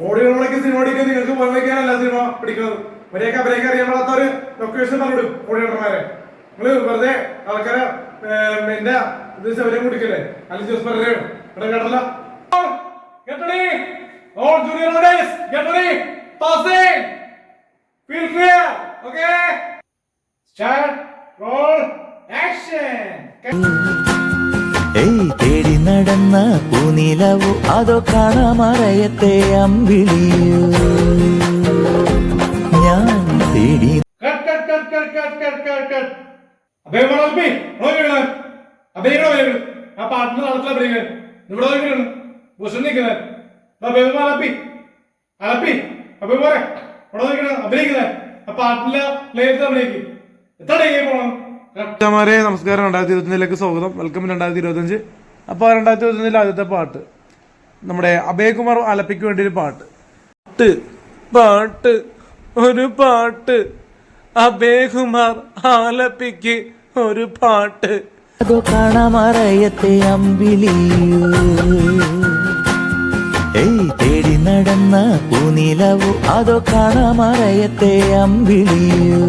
ഓടികളൊക്കെ cinema പഠിക്കാൻ നിങ്ങൾക്ക് വന്നേക്കാനല്ല cinema പഠിക്കുന്നത് ഇവരെയൊക്കെ അവരെയൊക്കെ അറിയാൻ പാടാത്തവര് ലൊക്കേഷൻ പറഞ്ഞിടും ഓടിയോട്ടർമാരെ നിങ്ങൾ വെറുതെ ആൾക്കാരെ എന്റെ ഇത് ശബരം കുടിക്കല്ലേ അല്ല ജോസ് പറഞ്ഞു ഇവിടെ കേട്ടല്ല. കേട്ടണി all junior days കേട്ടണി passing feel clear okay start roll action നടന്ന പൂനിലവു അതോ കാണാമറയത്തെ അമ്പിളിയോ. ഞാൻ തേടി ആ ആ പാട്ടിലെ നമസ്കാരം. രണ്ടായിരത്തി ഇരുപത്തിനാലിലേക്ക് സ്വാഗതം. വെൽക്കം രണ്ടായിരത്തി ഇരുപത്തഞ്ച് അപ്പോൾ രണ്ടായിരത്തി ഇരുപത്തഞ്ചിലെ ആദ്യത്തെ പാട്ട്. നമ്മുടെ അഭയകുമാർ ആലപ്പിക്ക് വേണ്ടി ഒരു പാട്ട്. പാട്ട് പാട്ട് ഒരു പാട്ട്. അഭയകുമാർ ആലപ്പിക്ക് ഒരു പാട്ട്. അതോ കാണാമറയത്തെ അമ്പിലി ഏയ് തേടി നടന്ന പൂനിലവു അതോ കാണാമറയത്തെ അമ്പിളിയോ.